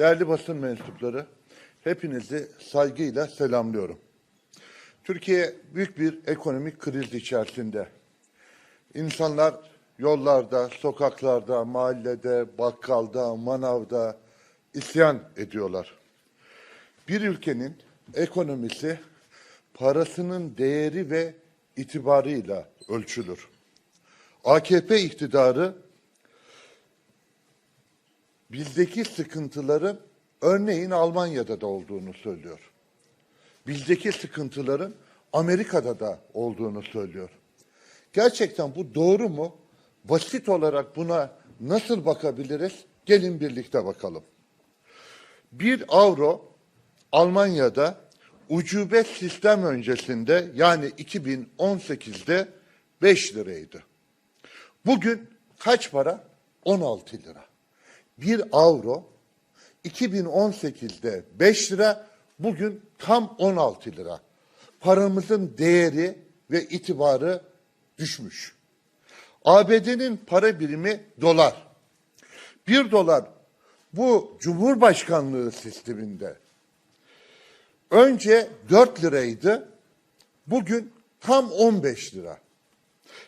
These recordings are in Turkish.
Değerli basın mensupları, hepinizi saygıyla selamlıyorum. Türkiye büyük bir ekonomik kriz içerisinde. İnsanlar yollarda, sokaklarda, mahallede, bakkalda, manavda isyan ediyorlar. Bir ülkenin ekonomisi parasının değeri ve itibarıyla ölçülür. AKP iktidarı bizdeki sıkıntıların örneğin Almanya'da da olduğunu söylüyor. Bizdeki sıkıntıların Amerika'da da olduğunu söylüyor. Gerçekten bu doğru mu? Basit olarak buna nasıl bakabiliriz? Gelin birlikte bakalım. Bir avro Almanya'da ucube sistem öncesinde yani 2018'de 5 liraydı. Bugün kaç para? 16 lira. Bir avro 2018'de 5 lira, bugün tam 16 lira. Paramızın değeri ve itibarı düşmüş. ABD'nin para birimi dolar. Bir dolar bu Cumhurbaşkanlığı sisteminde önce 4 liraydı, bugün tam 15 lira.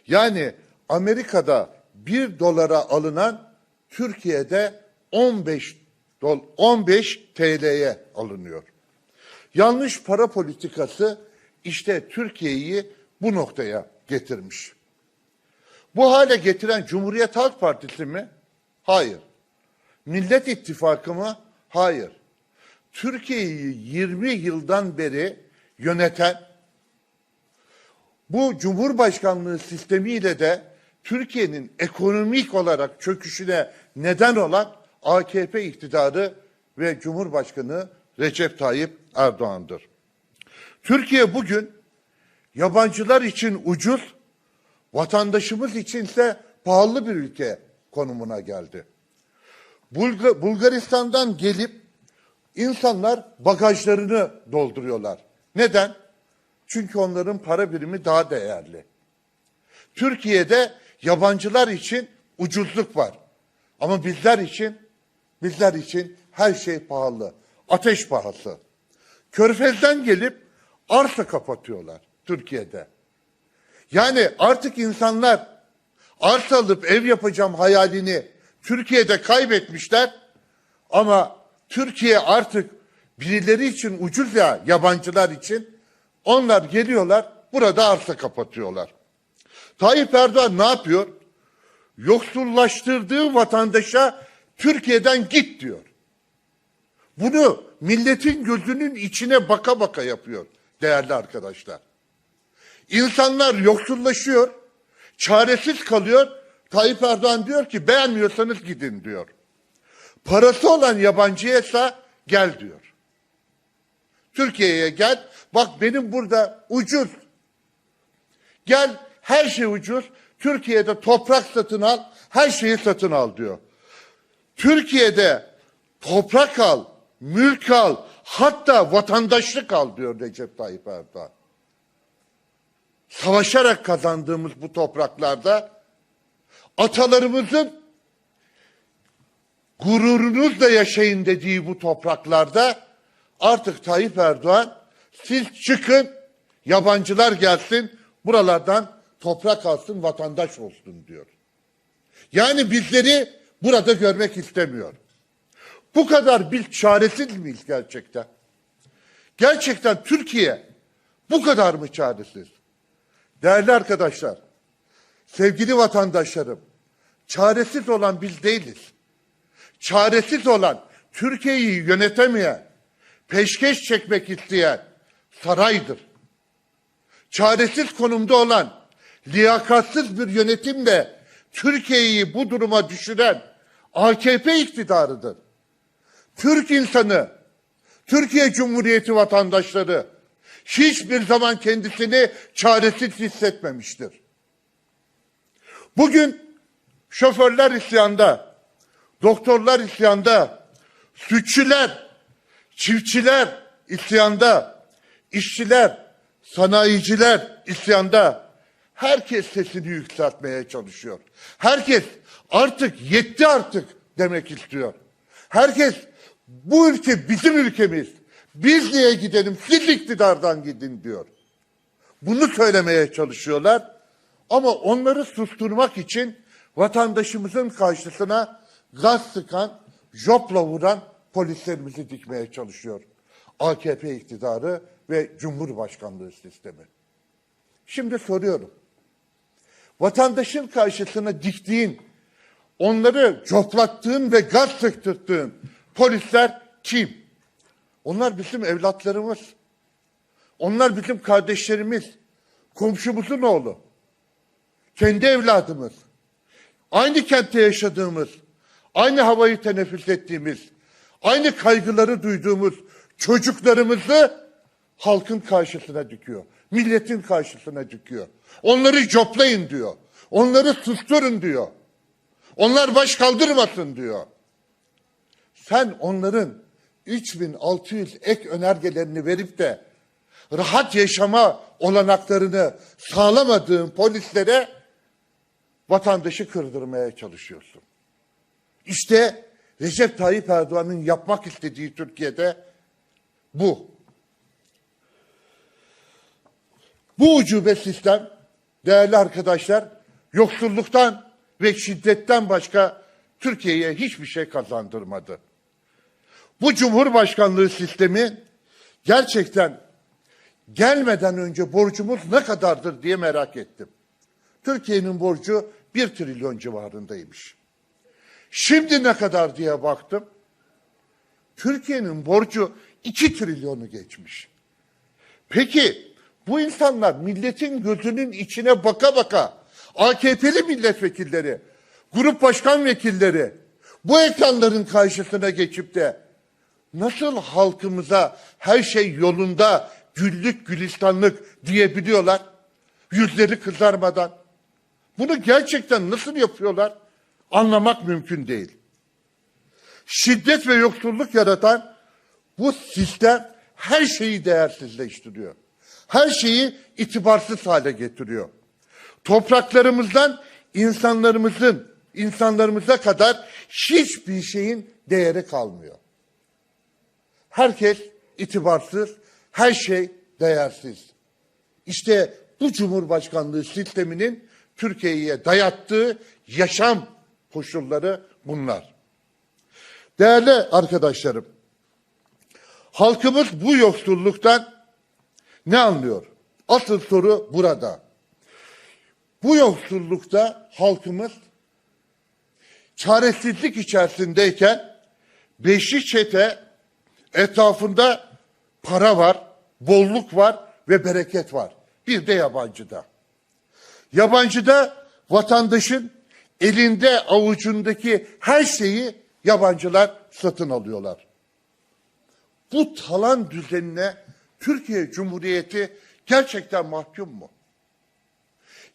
Yani Amerika'da 1 dolara alınan Türkiye'de 15 dol 15 TL'ye alınıyor. Yanlış para politikası işte Türkiye'yi bu noktaya getirmiş. Bu hale getiren Cumhuriyet Halk Partisi mi? Hayır. Millet İttifakı mı? Hayır. Türkiye'yi 20 yıldan beri yöneten bu Cumhurbaşkanlığı sistemiyle de Türkiye'nin ekonomik olarak çöküşüne neden olan AKP iktidarı ve Cumhurbaşkanı Recep Tayyip Erdoğan'dır. Türkiye bugün yabancılar için ucuz, vatandaşımız içinse pahalı bir ülke konumuna geldi. Bulga- Bulgaristan'dan gelip insanlar bagajlarını dolduruyorlar. Neden? Çünkü onların para birimi daha değerli. Türkiye'de yabancılar için ucuzluk var. Ama bizler için bizler için her şey pahalı. Ateş pahası. Körfez'den gelip arsa kapatıyorlar Türkiye'de. Yani artık insanlar arsa alıp ev yapacağım hayalini Türkiye'de kaybetmişler ama Türkiye artık birileri için ucuz ya yabancılar için onlar geliyorlar burada arsa kapatıyorlar. Tayyip Erdoğan ne yapıyor? Yoksullaştırdığı vatandaşa Türkiye'den git diyor. Bunu milletin gözünün içine baka baka yapıyor değerli arkadaşlar. İnsanlar yoksullaşıyor, çaresiz kalıyor. Tayyip Erdoğan diyor ki beğenmiyorsanız gidin diyor. Parası olan yabancıya ise gel diyor. Türkiye'ye gel. Bak benim burada ucuz. Gel her şey ucuz. Türkiye'de toprak satın al, her şeyi satın al diyor. Türkiye'de toprak al, mülk al, hatta vatandaşlık al diyor Recep Tayyip Erdoğan. Savaşarak kazandığımız bu topraklarda atalarımızın gururunuzla yaşayın dediği bu topraklarda artık Tayyip Erdoğan siz çıkın yabancılar gelsin buralardan toprak alsın vatandaş olsun diyor. Yani bizleri burada görmek istemiyor. Bu kadar bir çaresiz miyiz gerçekten? Gerçekten Türkiye bu kadar mı çaresiz? Değerli arkadaşlar, sevgili vatandaşlarım, çaresiz olan biz değiliz. Çaresiz olan Türkiye'yi yönetemeyen, peşkeş çekmek isteyen saraydır. Çaresiz konumda olan, liyakatsız bir yönetimle Türkiye'yi bu duruma düşüren AKP iktidarıdır. Türk insanı, Türkiye Cumhuriyeti vatandaşları hiçbir zaman kendisini çaresiz hissetmemiştir. Bugün şoförler isyanda, doktorlar isyanda, sütçüler, çiftçiler isyanda, işçiler, sanayiciler isyanda. Herkes sesini yükseltmeye çalışıyor. Herkes artık yetti artık demek istiyor. Herkes Bu ülke bizim ülkemiz. Biz niye gidelim? Siz iktidardan gidin diyor. Bunu söylemeye çalışıyorlar. Ama onları susturmak için vatandaşımızın karşısına gaz sıkan, jopla vuran polislerimizi dikmeye çalışıyor. AKP iktidarı ve Cumhurbaşkanlığı sistemi. Şimdi soruyorum. Vatandaşın karşısına diktiğin, onları coplattığın ve gaz sıktırdığın polisler kim? Onlar bizim evlatlarımız. Onlar bizim kardeşlerimiz. Komşumuzun oğlu. Kendi evladımız. Aynı kentte yaşadığımız, aynı havayı teneffüs ettiğimiz, aynı kaygıları duyduğumuz çocuklarımızı halkın karşısına dikiyor. Milletin karşısına dikiyor. Onları coplayın diyor. Onları susturun diyor. Onlar baş kaldırmasın diyor. Sen onların 3600 ek önergelerini verip de rahat yaşama olanaklarını sağlamadığın polislere vatandaşı kırdırmaya çalışıyorsun. İşte Recep Tayyip Erdoğan'ın yapmak istediği Türkiye'de bu. Bu ucube sistem değerli arkadaşlar yoksulluktan ve şiddetten başka Türkiye'ye hiçbir şey kazandırmadı. Bu Cumhurbaşkanlığı sistemi gerçekten gelmeden önce borcumuz ne kadardır diye merak ettim. Türkiye'nin borcu 1 trilyon civarındaymış. Şimdi ne kadar diye baktım. Türkiye'nin borcu 2 trilyonu geçmiş. Peki bu insanlar milletin gözünün içine baka baka AKP'li milletvekilleri, grup başkan vekilleri bu ekranların karşısına geçip de nasıl halkımıza her şey yolunda güllük gülistanlık diyebiliyorlar? Yüzleri kızarmadan. Bunu gerçekten nasıl yapıyorlar? Anlamak mümkün değil. Şiddet ve yoksulluk yaratan bu sistem her şeyi değersizleştiriyor. Her şeyi itibarsız hale getiriyor. Topraklarımızdan insanlarımızın, insanlarımıza kadar hiçbir şeyin değeri kalmıyor. Herkes itibarsız, her şey değersiz. İşte bu Cumhurbaşkanlığı sisteminin Türkiye'ye dayattığı yaşam koşulları bunlar. Değerli arkadaşlarım, halkımız bu yoksulluktan ne anlıyor? Asıl soru burada. Bu yoksullukta halkımız çaresizlik içerisindeyken beşli çete etrafında para var, bolluk var ve bereket var. Bir de yabancıda. Yabancıda vatandaşın elinde avucundaki her şeyi yabancılar satın alıyorlar. Bu talan düzenine Türkiye Cumhuriyeti gerçekten mahkum mu?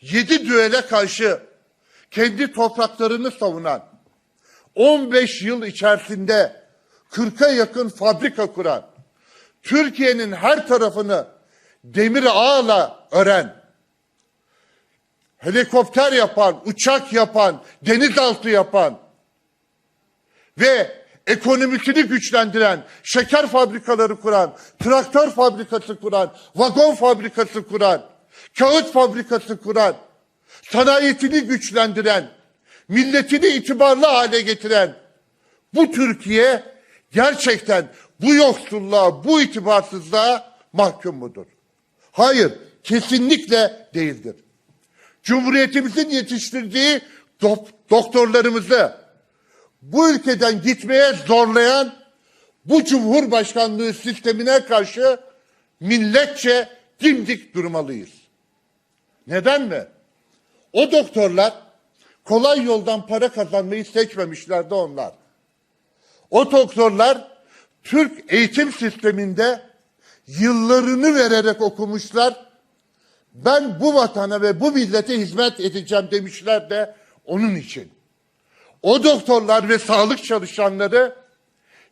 Yedi düele karşı kendi topraklarını savunan, 15 yıl içerisinde 40'a yakın fabrika kuran, Türkiye'nin her tarafını demir ağla ören, helikopter yapan, uçak yapan, denizaltı yapan ve ekonomisini güçlendiren, şeker fabrikaları kuran, traktör fabrikası kuran, vagon fabrikası kuran, kağıt fabrikası kuran, sanayisini güçlendiren, milletini itibarlı hale getiren bu Türkiye gerçekten bu yoksulluğa, bu itibarsızlığa mahkum mudur? Hayır, kesinlikle değildir. Cumhuriyetimizin yetiştirdiği dok- doktorlarımızı bu ülkeden gitmeye zorlayan bu Cumhurbaşkanlığı sistemine karşı milletçe dimdik durmalıyız. Neden mi? O doktorlar kolay yoldan para kazanmayı seçmemişlerdi onlar. O doktorlar Türk eğitim sisteminde yıllarını vererek okumuşlar. Ben bu vatana ve bu millete hizmet edeceğim demişler de onun için. O doktorlar ve sağlık çalışanları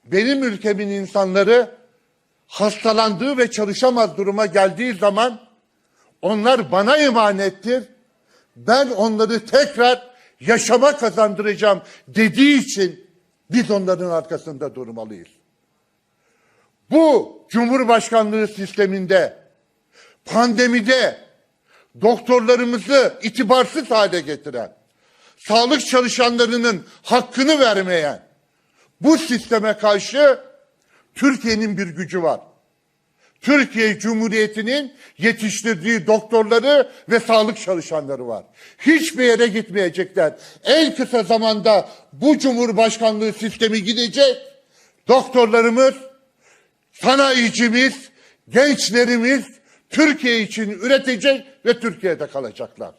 benim ülkemin insanları hastalandığı ve çalışamaz duruma geldiği zaman onlar bana emanettir. Ben onları tekrar yaşama kazandıracağım dediği için biz onların arkasında durmalıyız. bu Cumhurbaşkanlığı sisteminde pandemide doktorlarımızı itibarsız hale getiren, sağlık çalışanlarının hakkını vermeyen bu sisteme karşı Türkiye'nin bir gücü var. Türkiye Cumhuriyeti'nin yetiştirdiği doktorları ve sağlık çalışanları var. Hiçbir yere gitmeyecekler. En kısa zamanda bu Cumhurbaşkanlığı sistemi gidecek. Doktorlarımız, sanayicimiz, gençlerimiz Türkiye için üretecek ve Türkiye'de kalacaklar.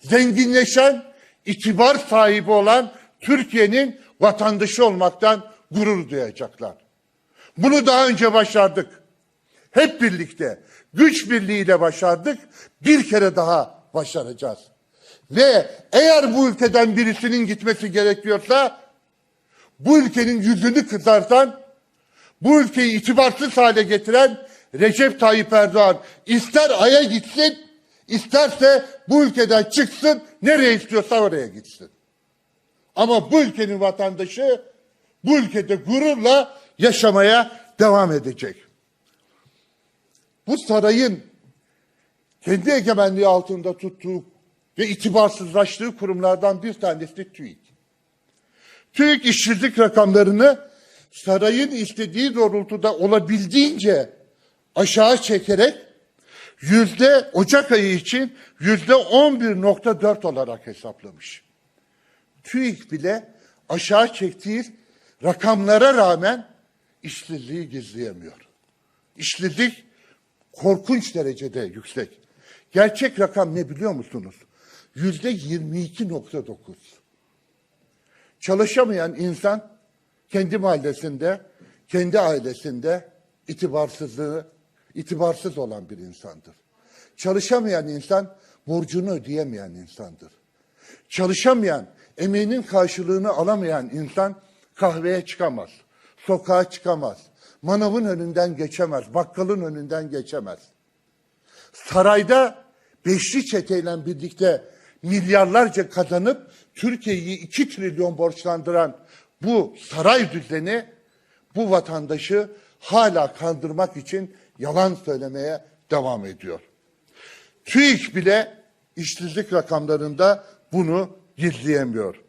Zenginleşen, itibar sahibi olan Türkiye'nin vatandaşı olmaktan gurur duyacaklar. Bunu daha önce başardık. Hep birlikte, güç birliğiyle başardık. Bir kere daha başaracağız. Ve eğer bu ülkeden birisinin gitmesi gerekiyorsa, bu ülkenin yüzünü kızartan, bu ülkeyi itibarsız hale getiren Recep Tayyip Erdoğan ister Ay'a gitsin, isterse bu ülkeden çıksın, nereye istiyorsa oraya gitsin. Ama bu ülkenin vatandaşı bu ülkede gururla yaşamaya devam edecek. Bu sarayın kendi egemenliği altında tuttuğu ve itibarsızlaştığı kurumlardan bir tanesi TÜİK. TÜİK işsizlik rakamlarını sarayın istediği doğrultuda olabildiğince aşağı çekerek yüzde Ocak ayı için yüzde 11.4 olarak hesaplamış. TÜİK bile aşağı çektiği rakamlara rağmen işsizliği gizleyemiyor. İşsizlik korkunç derecede yüksek. Gerçek rakam ne biliyor musunuz? Yüzde 22.9. Çalışamayan insan kendi mahallesinde, kendi ailesinde itibarsızlığı, itibarsız olan bir insandır. Çalışamayan insan borcunu ödeyemeyen insandır. Çalışamayan, emeğinin karşılığını alamayan insan kahveye çıkamaz, sokağa çıkamaz, manavın önünden geçemez, bakkalın önünden geçemez. Sarayda beşli çeteyle birlikte milyarlarca kazanıp Türkiye'yi 2 trilyon borçlandıran bu saray düzeni bu vatandaşı hala kandırmak için yalan söylemeye devam ediyor. TÜİK bile işsizlik rakamlarında bunu gizleyemiyor.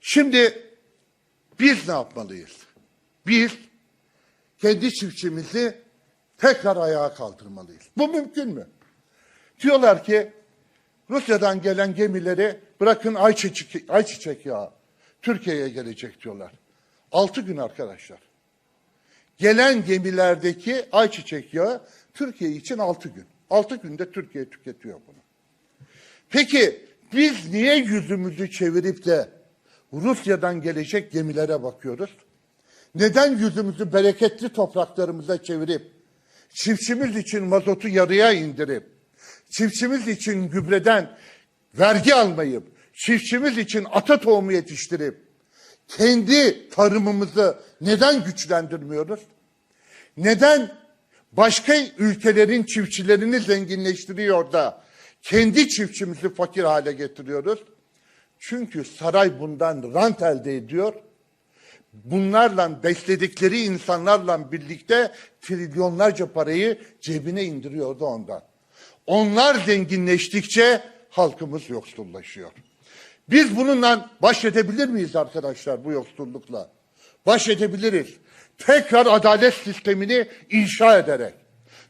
Şimdi biz ne yapmalıyız? Biz kendi çiftçimizi tekrar ayağa kaldırmalıyız. Bu mümkün mü? Diyorlar ki Rusya'dan gelen gemileri bırakın ayçiçek, ayçiçek yağı Türkiye'ye gelecek diyorlar. Altı gün arkadaşlar. Gelen gemilerdeki ayçiçek yağı Türkiye için altı gün. Altı günde Türkiye tüketiyor bunu. Peki biz niye yüzümüzü çevirip de Rusya'dan gelecek gemilere bakıyoruz? Neden yüzümüzü bereketli topraklarımıza çevirip çiftçimiz için mazotu yarıya indirip çiftçimiz için gübreden vergi almayıp çiftçimiz için ata tohumu yetiştirip kendi tarımımızı neden güçlendirmiyoruz? Neden başka ülkelerin çiftçilerini zenginleştiriyor da kendi çiftçimizi fakir hale getiriyoruz? Çünkü saray bundan rant elde ediyor. Bunlarla besledikleri insanlarla birlikte trilyonlarca parayı cebine indiriyordu ondan. Onlar zenginleştikçe halkımız yoksullaşıyor. Biz bununla baş edebilir miyiz arkadaşlar bu yoksullukla? Baş edebiliriz. Tekrar adalet sistemini inşa ederek.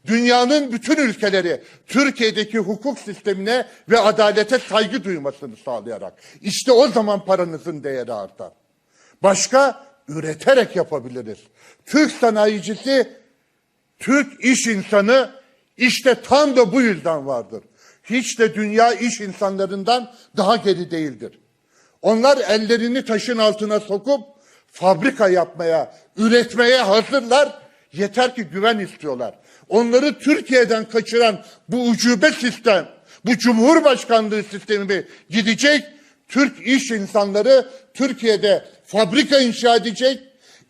Dünyanın bütün ülkeleri Türkiye'deki hukuk sistemine ve adalete saygı duymasını sağlayarak. İşte o zaman paranızın değeri artar. Başka üreterek yapabiliriz. Türk sanayicisi, Türk iş insanı işte tam da bu yüzden vardır. Hiç de dünya iş insanlarından daha geri değildir. Onlar ellerini taşın altına sokup fabrika yapmaya, üretmeye hazırlar. Yeter ki güven istiyorlar. Onları Türkiye'den kaçıran bu ucube sistem, bu cumhurbaşkanlığı sistemi gidecek. Türk iş insanları Türkiye'de fabrika inşa edecek,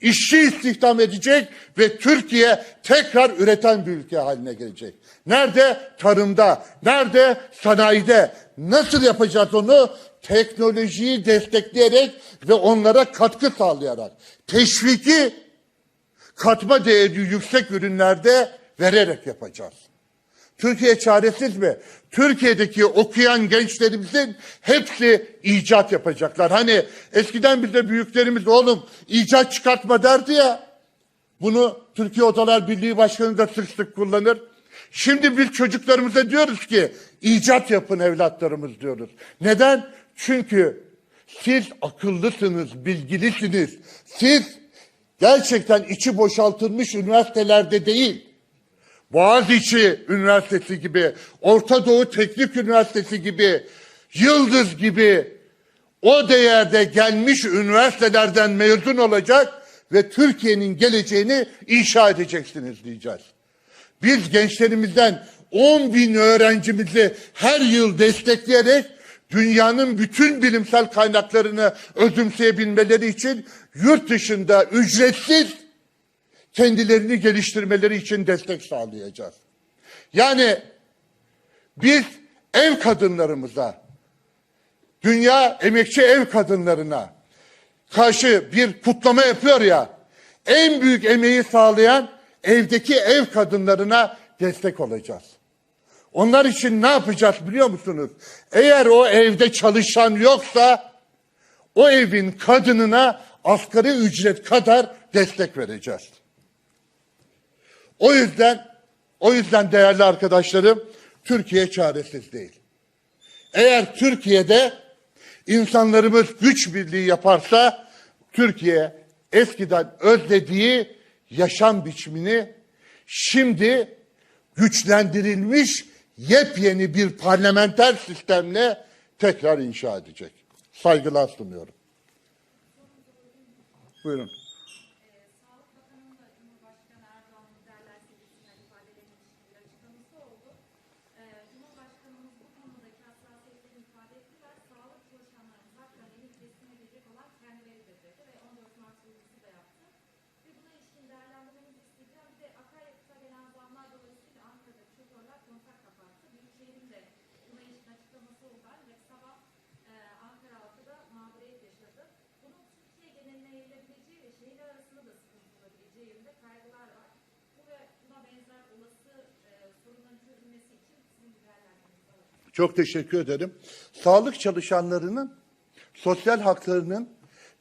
işçi istihdam edecek ve Türkiye tekrar üreten bir ülke haline gelecek. Nerede? Tarımda. Nerede? Sanayide. Nasıl yapacağız onu? Teknolojiyi destekleyerek ve onlara katkı sağlayarak. Teşviki katma değeri yüksek ürünlerde vererek yapacağız. Türkiye çaresiz mi? Türkiye'deki okuyan gençlerimizin hepsi icat yapacaklar. Hani eskiden bize büyüklerimiz oğlum icat çıkartma derdi ya. Bunu Türkiye Odalar Birliği Başkanı da sık sık kullanır. Şimdi biz çocuklarımıza diyoruz ki icat yapın evlatlarımız diyoruz. Neden? Çünkü siz akıllısınız, bilgilisiniz. Siz gerçekten içi boşaltılmış üniversitelerde değil, Boğaziçi Üniversitesi gibi, Orta Doğu Teknik Üniversitesi gibi, Yıldız gibi o değerde gelmiş üniversitelerden mezun olacak ve Türkiye'nin geleceğini inşa edeceksiniz diyeceğiz. Biz gençlerimizden 10 bin öğrencimizi her yıl destekleyerek dünyanın bütün bilimsel kaynaklarını özümseyebilmeleri için yurt dışında ücretsiz kendilerini geliştirmeleri için destek sağlayacağız. Yani biz ev kadınlarımıza, dünya emekçi ev kadınlarına karşı bir kutlama yapıyor ya, en büyük emeği sağlayan evdeki ev kadınlarına destek olacağız. Onlar için ne yapacağız biliyor musunuz? Eğer o evde çalışan yoksa o evin kadınına asgari ücret kadar destek vereceğiz. O yüzden o yüzden değerli arkadaşlarım Türkiye çaresiz değil. Eğer Türkiye'de insanlarımız güç birliği yaparsa Türkiye eskiden özlediği yaşam biçimini şimdi güçlendirilmiş yepyeni bir parlamenter sistemle tekrar inşa edecek. Saygılar sunuyorum. Buyurun. Çok teşekkür ederim. Sağlık çalışanlarının sosyal haklarının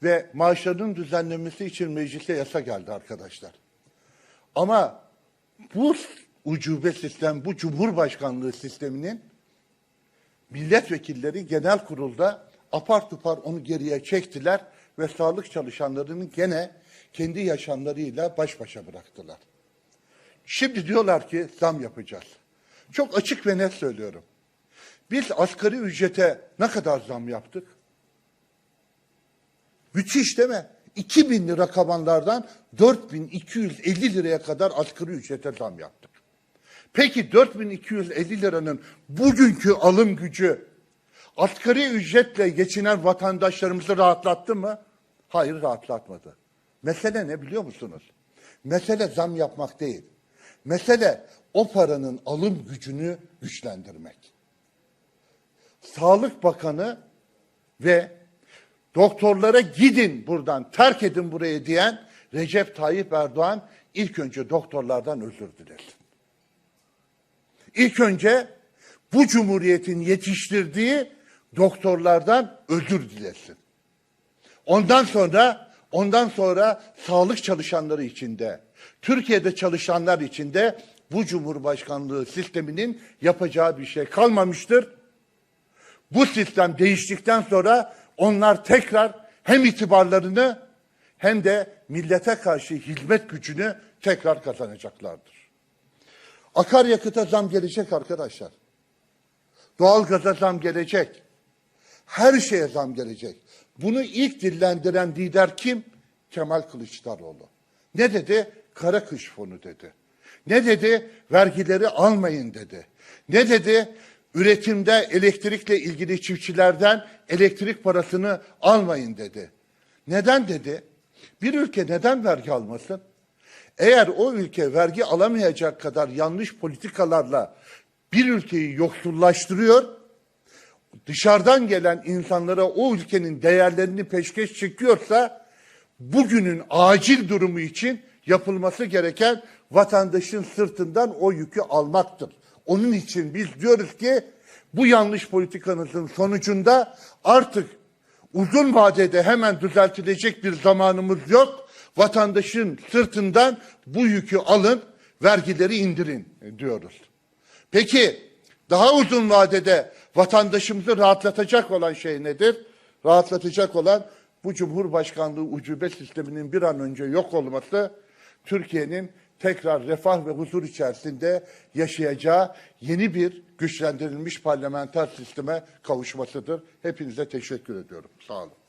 ve maaşlarının düzenlenmesi için meclise yasa geldi arkadaşlar. Ama bu ucube sistem, bu cumhurbaşkanlığı sisteminin milletvekilleri genel kurulda apar topar onu geriye çektiler ve sağlık çalışanlarının gene kendi yaşamlarıyla baş başa bıraktılar. Şimdi diyorlar ki zam yapacağız. Çok açık ve net söylüyorum. Biz asgari ücrete ne kadar zam yaptık? Müthiş değil mi? 2000 lira kabanlardan 4250 liraya kadar asgari ücrete zam yaptık. Peki 4250 liranın bugünkü alım gücü asgari ücretle geçinen vatandaşlarımızı rahatlattı mı? Hayır rahatlatmadı. Mesele ne biliyor musunuz? Mesele zam yapmak değil. Mesele o paranın alım gücünü güçlendirmek. Sağlık Bakanı ve doktorlara gidin buradan, terk edin burayı diyen Recep Tayyip Erdoğan ilk önce doktorlardan özür dilesin. İlk önce bu cumhuriyetin yetiştirdiği doktorlardan özür dilesin. Ondan sonra ondan sonra sağlık çalışanları içinde, Türkiye'de çalışanlar içinde bu cumhurbaşkanlığı sisteminin yapacağı bir şey kalmamıştır. Bu sistem değiştikten sonra onlar tekrar hem itibarlarını hem de millete karşı hizmet gücünü tekrar kazanacaklardır. Akaryakıta zam gelecek arkadaşlar. Doğalgaza zam gelecek. Her şeye zam gelecek. Bunu ilk dillendiren lider kim? Kemal Kılıçdaroğlu. Ne dedi? Kara kış fonu dedi. Ne dedi? Vergileri almayın dedi. Ne dedi? Üretimde elektrikle ilgili çiftçilerden elektrik parasını almayın dedi. Neden dedi? Bir ülke neden vergi almasın? Eğer o ülke vergi alamayacak kadar yanlış politikalarla bir ülkeyi yoksullaştırıyor, dışarıdan gelen insanlara o ülkenin değerlerini peşkeş çekiyorsa bugünün acil durumu için yapılması gereken vatandaşın sırtından o yükü almaktır. Onun için biz diyoruz ki bu yanlış politikanızın sonucunda artık uzun vadede hemen düzeltilecek bir zamanımız yok. Vatandaşın sırtından bu yükü alın, vergileri indirin diyoruz. Peki daha uzun vadede vatandaşımızı rahatlatacak olan şey nedir? Rahatlatacak olan bu Cumhurbaşkanlığı ucube sisteminin bir an önce yok olması, Türkiye'nin tekrar refah ve huzur içerisinde yaşayacağı yeni bir güçlendirilmiş parlamenter sisteme kavuşmasıdır. Hepinize teşekkür ediyorum. Sağ olun.